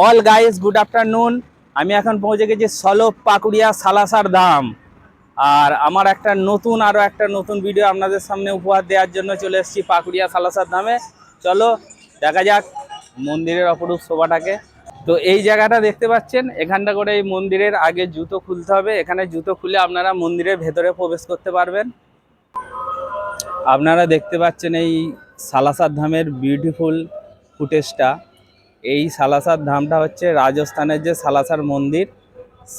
All guys good afternoon আমি এখন পৌঁছে গেছি সলভ পাকুড়িয়া সালাসার দাম। আর আমার একটা নতুন আরও একটা নতুন ভিডিও আপনাদের সামনে উপহার দেওয়ার জন্য চলে এসেছি পাকুড়িয়া সালাসার দামে। চলো, দেখা যাক মন্দিরের অপরূপ শোভাটাকে। তো এই জায়গাটা দেখতে পাচ্ছেন, এখানটা করে এই মন্দিরের আগে জুতো খুলতে হবে। এখানে জুতো খুলে আপনারা মন্দিরের ভেতরে প্রবেশ করতে পারবেন। আপনারা দেখতে পাচ্ছেন এই সালাসার ধামের বিউটিফুল ফুটেজটা এই সালাসার ধামটা হচ্ছে রাজস্থানের যে সালাসার মন্দির,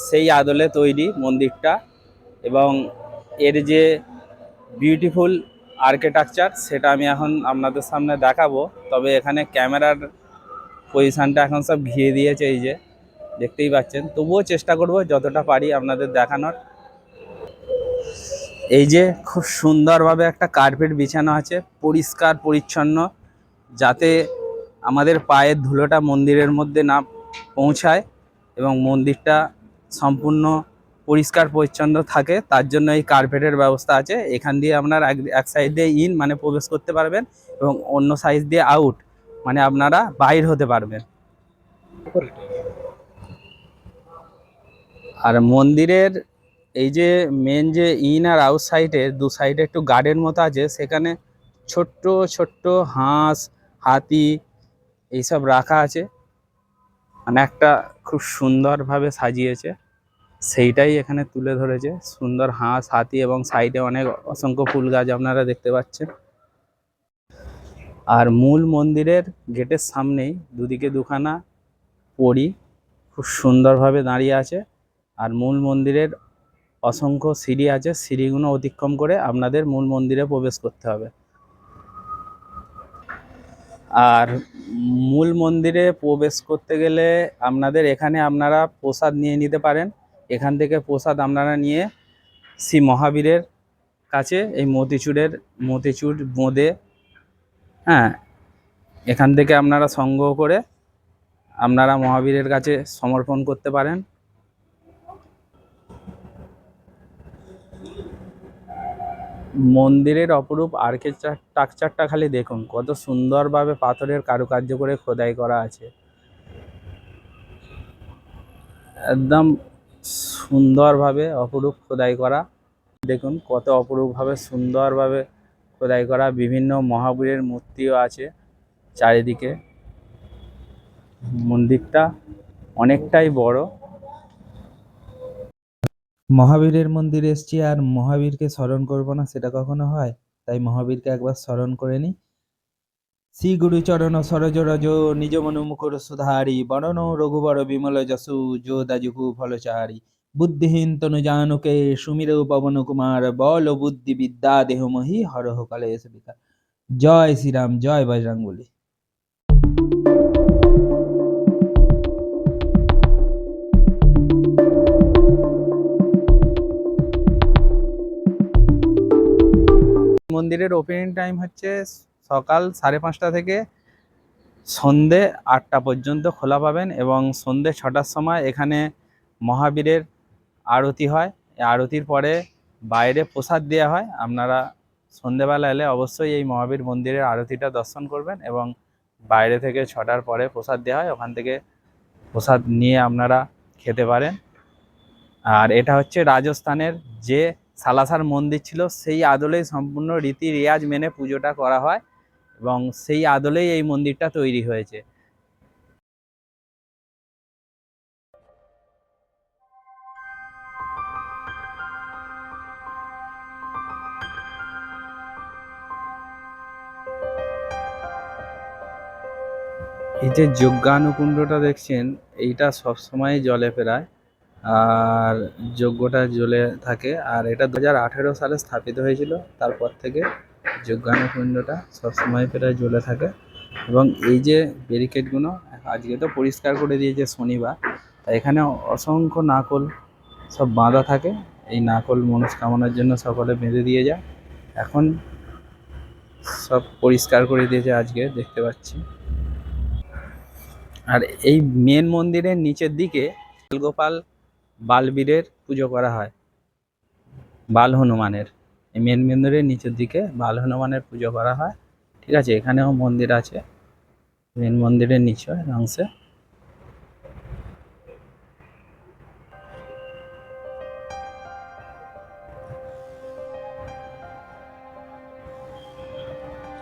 সেই আদলে তৈরি মন্দিরটা এবং এর যে বিউটিফুল আর্কিটেকচার সেটা আমি এখন আপনাদের সামনে দেখাবো। তবে এখানে ক্যামেরার পজিশানটা এখন সব ঘিয়ে দিয়েছে এই যে, দেখতেই পাচ্ছেন। তবুও চেষ্টা করব যতটা পারি আপনাদের দেখানোর। এই যে খুব সুন্দরভাবে একটা কার্পেট বিছানো আছে, পরিষ্কার, পরিচ্ছন্ন, যাতে আমাদের পায়ের ধুলোটা মন্দিরের মধ্যে না পৌঁছায় এবং মন্দিরটা সম্পূর্ণ পরিষ্কার পরিচ্ছন্ন থাকে, তার জন্য এই কার্পেটের ব্যবস্থা আছে। এখান দিয়ে আপনার এক সাইড দিয়ে ইন মানে প্রবেশ করতে পারবেন এবং অন্য সাইড দিয়ে আউট মানে আপনারা বাইর হতে পারবেন। আর মন্দিরের এই যে মেন যে ইন আর আউট সাইডে দু সাইডে একটু গার্ডেন মতো আছে, সেখানে ছোট্ট ছোট্ট হাঁস, হাতি এইসব রাখা আছে। মানে একটা খুব সুন্দরভাবে সাজিয়েছে। সেইটাই এখানে তুলে ধরেছে। সুন্দর হাঁস, হাতি এবং সাইডে অনেক অসংখ্য ফুল গাছ আপনারা দেখতে পাচ্ছেন। আর মূল মন্দিরের গেটের সামনেই দুদিকে দুখানা পরি খুব সুন্দরভাবে দাঁড়িয়ে আছে। আর মূল মন্দিরের অসংখ্য সিঁড়ি আছে। সিঁড়িগুলো অতিক্রম করে আপনাদের মূল মন্দিরে প্রবেশ করতে হবে। আর মূল মন্দিরে প্রবেশ করতে গেলে আপনাদের এখানে আপনারা প্রসাদ নিয়ে নিতে পারেন। এখান থেকে প্রসাদ আপনারা নিয়ে শ্রী মহাবীরের কাছে এই মতিচুরের, মতিচুর বোঁদে হ্যাঁ এখান থেকে আপনারা সংগ্রহ করে আপনারা মহাবীরের কাছে সমর্পণ করতে পারেন। মন্দিরের অপরূপ আর্কিটেকচারটা খালি দেখুন, কত সুন্দরভাবে পাথরের কারুকার্য করে খোদাই করা আছে। একদম সুন্দরভাবে অপরূপ খোদাই করা। দেখুন, কত অপরূপভাবে সুন্দরভাবে খোদাই করা। বিভিন্ন মহাবীরের মূর্তিও আছে চারিদিকে। মন্দিরটা অনেকটাই বড়। মহাবীরের মন্দিরে এসছি আর মহাবীরকে স্মরণ করব না, সেটা কখনো হয়? তাই মহাবীরকে একবার স্মরণ করে নি। শ্রী গুরু চরণ সরজ রজ, নিজ মনু মুখর সুধারি, বরণ রঘুবর বিমল যশু যো দাজুকু ফলচারি। বুদ্ধিহীন তনু জানুকে, সুমির পবন কুমার, বল বুদ্ধি বিদ্যা দেহমহি হরহ বিকার। জয় শ্রীরাম, জয় বজরঙ্গবলী মন্দিরের ওপেনিং টাইম হচ্ছে সকাল সাড়ে পাঁচটা থেকে সন্ধে আটটা পর্যন্ত খোলা পাবেন এবং সন্ধে ছটার সময় এখানে মহাবীরের আরতি হয়। আরতির পরে বাইরে প্রসাদ দেওয়া হয়। আপনারা সন্ধেবেলা এলে অবশ্যই এই মহাবীর মন্দিরের আরতিটা দর্শন করবেন এবং বাইরে থেকে ছটার পরে প্রসাদ দেওয়া হয়। ওখান থেকে প্রসাদ নিয়ে আপনারা খেতে পারেন। আর এটা হচ্ছে রাজস্থানের যে সালাসার মন্দির ছিল, সেই আদলেই সম্পূর্ণ রীতি রেয়াজ মেনে পুজোটা করা হয় এবং সেই আদলেই এই মন্দিরটা তৈরি হয়েছে। এই যে যজ্ঞানুকুণ্ডটা দেখছেন, এইটা সবসময় জলে ফেরায়। আর যজ্ঞটা জ্বলে থাকে। আর এটা দু হাজার আঠেরো সালে স্থাপিত হয়েছিল। তারপর থেকে যজ্ঞানুকুণ্ডটা সবসময় প্রায় জ্বলে থাকে। এবং এই যে ব্যারিকেডগুলো আজকে তো পরিষ্কার করে দিয়েছে শনিবার। তাই এখানে অসংখ্য নাকল সব বাঁধা থাকে। এই নাকল মনস্কামনার জন্য সকলে বেঁধে দিয়ে যায়। এখন সব পরিষ্কার করে দিয়েছে আজকে, দেখতে পাচ্ছি। আর এই মেন মন্দিরের নিচের দিকে গোপাল বালবীরের পুজো করা হয়। বাল হনুমানের মেন মন্দিরের নিচের দিকে বাল হনুমানের পুজো করা হয়। ঠিক আছে, এখানেও মন্দির আছে। মেন মন্দিরের নিচে অংশে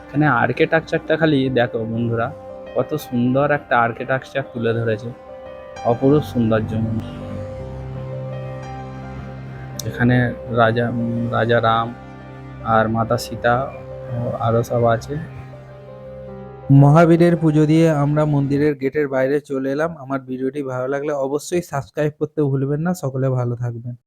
এখানে আর্কিটেকচারটা খালি দেখো বন্ধুরা, কত সুন্দর একটা আর্কিটেকচার তুলে ধরেছে। অপরূপ সৌন্দর্য মন্দির। এখানে রাজা রাজা রাম আর মাতা সীতা আরও সব আছে। মহাবীরের পুজো দিয়ে আমরা মন্দিরের গেটের বাইরে চলে এলাম। আমার ভিডিওটি ভালো লাগলে অবশ্যই সাবস্ক্রাইব করতে ভুলবেন না। সকলে ভালো থাকবেন।